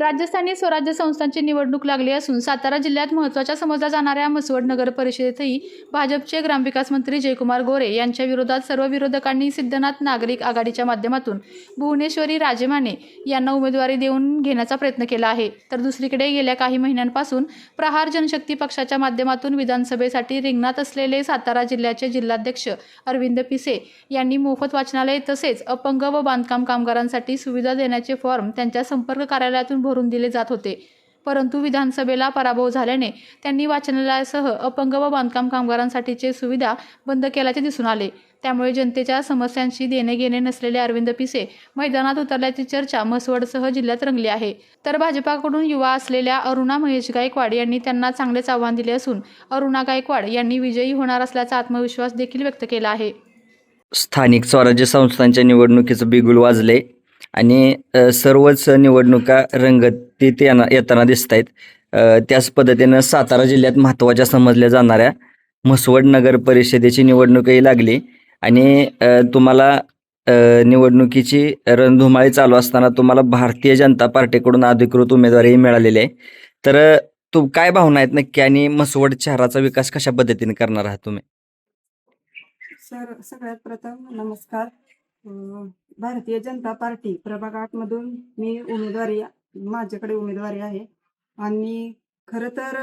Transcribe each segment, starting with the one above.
राजस्थानी स्वराज्य संस्थांची निवडणूक लागली असून सातारा जिल्ह्यात महत्त्वाच्या समजल्या जाणाऱ्या म्हसवड नगर परिषदेतही भाजपचे ग्रामविकास मंत्री जयकुमार गोरे यांच्या विरोधात सर्व विरोधकांनी सिद्धनाथ नागरिक आघाडीच्या माध्यमातून भुवनेश्वरी राजेमाने यांना उमेदवारी देऊन घेण्याचा प्रयत्न केला आहे. तर दुसरीकडे गेल्या काही महिन्यांपासून प्रहार जनशक्ती पक्षाच्या माध्यमातून विधानसभेसाठी रिंगणात असलेले सातारा जिल्ह्याचे जिल्हाध्यक्ष अरविंद पिसे यांनी मोफत वाचनालय तसेच अपंग व बांधकाम कामगारांसाठी सुविधा देण्याचे फॉर्म त्यांच्या संपर्क कार्यालयातून भरून दिले जात होते. परंतु विधानसभेला पराभव झाल्याने त्यांनी वाचनालयासह अपंग व बांधकाम कामगारांसाठीचे सुविधा बंद केल्याचे दिसून आले. त्यामुळे जनतेच्या समस्यांशी देणे घेणे नसलेले अरविंद पिसे मैदानात उतरल्याची चर्चा म्हसवडसह जिल्ह्यात रंगली आहे. तर भाजपाकडून युवा असलेल्या अरुणा महेश गायकवाड यांनी त्यांना चांगलेच आव्हान दिले असून अरुणा गायकवाड यांनी विजयी होणार असल्याचा आत्मविश्वास देखील व्यक्त केला आहे. स्थानिक स्वराज्य संस्थांच्या निवडणुकीचं बिगुल वाजले. आणि सर्वच निवडणुका रंगतीत येना येताना दिसत आहेत त्याच पद्धतीनं सातारा जिल्ह्यात महत्त्वाच्या समजल्या जाणाऱ्या म्हसवड नगर परिषदेची निवडणूकही लागली. आणि तुम्हाला निवडणुकीची रणधुमाळी चालू असताना तुम्हाला भारतीय जनता पार्टीकडून अधिकृत उमेदवारी मिळालेली आहे. तर तू काय भावना आहेत नक्की? आणि म्हसवड शहराचा विकास कशा पद्धतीने करणार आहात तुम्ही? सर सगळ्यात प्रथम नमस्कार. भारतीय जनता पार्टी प्रभाग आठ मधून मी उमेदवारी माझ्याकडे उमेदवारी आहे. आणि खर तर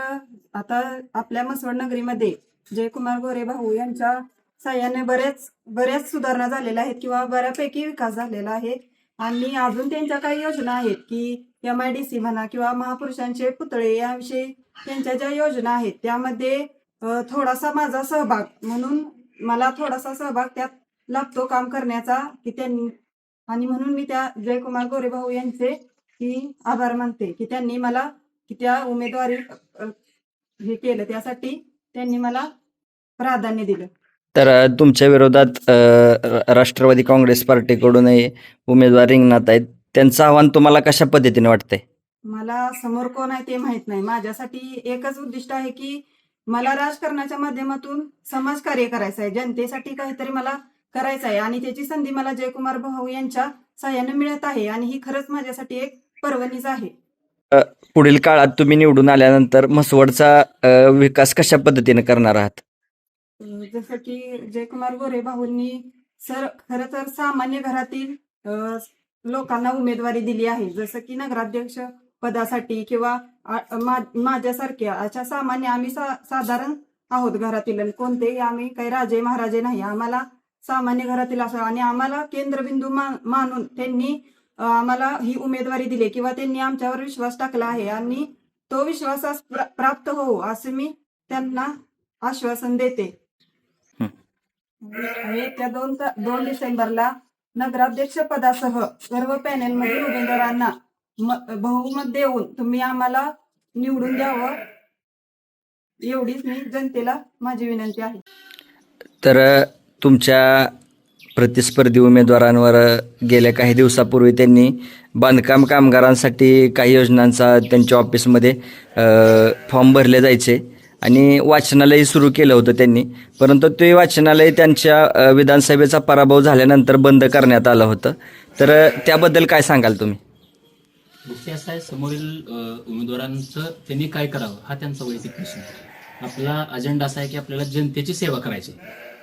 आता आपल्या मसवड नगरीमध्ये जयकुमार गोरे भाऊ यांच्या साह्याने बरेच बऱ्याच सुधारणा झालेल्या आहेत किंवा बऱ्यापैकी विकास झालेला आहे. आणि अजून त्यांच्या काही योजना आहेत की एम आय डी सी म्हणा किंवा महापुरुषांचे पुतळे याविषयी त्यांच्या ज्या योजना आहेत त्यामध्ये थोडासा माझा सहभाग म्हणून मला थोडासा सहभाग त्यात लागतो काम करण्याचा की त्यांनी आणि म्हणून मी त्या जयकुमार गोरे भाऊ यांचे की आभार मानते की त्यांनी मला की त्या उमेदवारी हे केलं त्यासाठी त्यांनी मला प्राधान्य दिलं. तर तुमच्या विरोधात राष्ट्रवादी काँग्रेस पार्टीकडूनही उमेदवार रिंगणात आहेत. त्यांचं आव्हान तुम्हाला कशा पद्धतीने वाटतंय? मला समोर कोण आहे ते माहीत नाही. माझ्यासाठी एकच उद्दिष्ट आहे की मला राजकारणाच्या माध्यमातून समाजकार्य करायचं आहे. जनतेसाठी काहीतरी मला करायचं आहे. आणि त्याची संधी मला जयकुमार भाऊ यांच्या सहाय्याने मिळत आहे. आणि ही खरंच माझ्यासाठी एक पर्वणीच आहे. पुढील काळात तुम्ही निवडून आल्यानंतर म्हसवडचा विकास कशा पद्धतीने करणार आहात? जसं की जयकुमार गोरे भाऊंनी सर खर तर सामान्य घरातील लोकांना उमेदवारी दिली आहे. जसं की नगराध्यक्ष पदासाठी किंवा माझ्यासारख्या अशा सामान्य आम्ही सा- साधारण आहोत घरातील. कोणतेही आम्ही काही राजे महाराजे नाही. आम्हाला सामान्य घरातील असं. आणि आम्हाला केंद्रबिंदू मानून त्यांनी आम्हाला ही उमेदवारी दिली किंवा त्यांनी आमच्यावर विश्वास टाकला आहे. आणि तो विश्वास प्राप्त हो असं मी त्यांना आश्वासन देते. येत्या दोन दोन डिसेंबरला नगराध्यक्ष पदासह सर्व पॅनेल मधील उमेदवारांना बहुमत देऊन तुम्ही आम्हाला निवडून द्यावं. एवढीच मी जनतेला माझी विनंती आहे. तर तुमच्या प्रतिस्पर्धी उमेदवारांवर गेल्या काही दिवसापूर्वी त्यांनी बांधकाम कामगारांसाठी काही योजनांचा त्यांच्या ऑफिसमध्ये फॉर्म भरले जायचे आणि वाचनालय सुरू केलं होतं त्यांनी. परंतु ते वाचनालय त्यांच्या विधानसभेचा पराभव झाल्यानंतर बंद करण्यात आलं होतं. तर त्याबद्दल काय सांगाल तुम्ही? विषय असा आहे समोरील उमेदवारांचं त्यांनी काय करावं हा त्यांचा वैयक्तिक प्रश्न आपला अजेंडा असा आहे की आपल्याला जनतेची सेवा करायची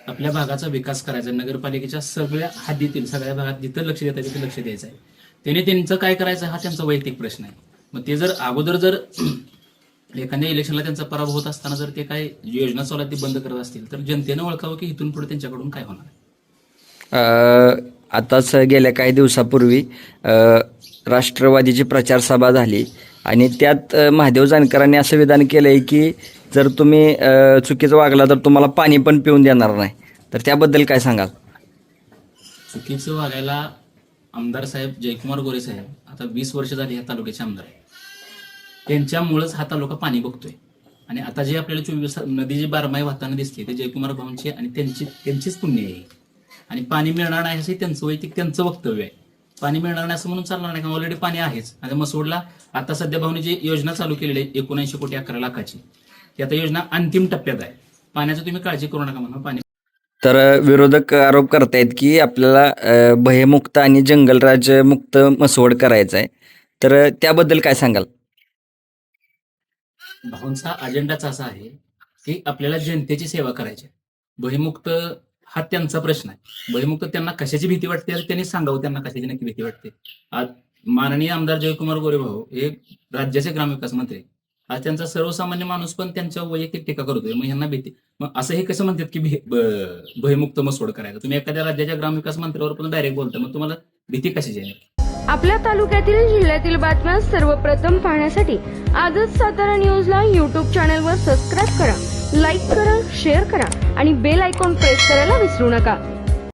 आपल्या भागाचा विकास करायचा आहे. नगरपालिकेच्या सगळ्या हद्दीतील सगळ्या भागात जिथं लक्ष देता तिथे लक्ष द्यायचं आहे. त्याने त्यांचं काय करायचं हा त्यांचा वैयक्तिक प्रश्न आहे. मग ते जर अगोदर जर एखाद्या इलेक्शनला त्यांचा पराभव होत असताना जर ते काय योजना चालू ती बंद करत असतील तर जनतेनं ओळखावं की इथून पुढे त्यांच्याकडून काय होणार आताच गेल्या काही दिवसापूर्वी राष्ट्रवादीची प्रचार सभा झाली आणि त्यात महादेव जानकरांनी असं विधान केलं आहे की जर तुम्ही चुकीचं वागला तर तुम्हाला पाणी पण पिऊन देणार नाही. तर त्याबद्दल काय सांगाल? चुकीचं वागायला आमदार साहेब जयकुमार गोरे साहेब आता वीस वर्ष झाली या तालुक्याचे आमदार त्यांच्यामुळेच हा तालुका पाणी बघतोय. आणि आता जे आपल्याला चोवीस नदी जी बारमाही वाहताना दिसते ते जयकुमार भाऊंची आणि त्यांची त्यांचीच पुण्य आहे. आणि पाणी मिळणार नाही असं त्यांचं वैयक्तिक त्यांचं वक्तव्य आहे. पाणी मिळणार नाही असं म्हणून चालणार नाही कारण ऑलरेडी पाणी आहेच. आणि मसोडला आता सध्या भाऊने जी योजना चालू केलेली आहे एकोणऐंशी कोटी अकरा लाखाची. ती आता योजना अंतिम टप्प्यात आहे. पाण्याची तुम्ही काळजी करू नका म्हणून पाणी तर विरोधक आरोप करतायत की आपल्याला भयमुक्त आणि जंगलराज मुक्त मसवड करायचं आहे तर त्याबद्दल काय सांगाल? भाऊंचा अजेंडाच असा आहे की आपल्याला जनतेची सेवा करायची आहे. बहिमुक्त हा त्यांचा प्रश्न आहे. बहिमुक्त त्यांना कशाची भीती वाटते त्यांनी सांगावं त्यांना कशाची नक्की भीती वाटते. आज माननीय आमदार जयकुमार गोरे भाऊ हे राज्याचे ग्रामविकास मंत्री आज त्यांचा सर्वसामान्य माणूस पण त्यांच्या वैयक्तिक टीका करतोय मग यांना भीती. मग असं हे कसं म्हणतात की भयमुक्त मसोड करायचं? तुम्ही एखाद्या राज्याच्या ग्रामविकास मंत्र्यावर पण डायरेक्ट बोलता. मग तुम्हाला भीती कशाची आहे? आपल्या तालुक्यातील जिल्ह्यातील बातम्या सर्वप्रथम पाहण्यासाठी आजच सातारा न्यूजला यूट्यूब चॅनलवर सबस्क्राईब करा लाईक करा शेअर करा आणि बेल आयकॉन प्रेस करायला विसरू नका.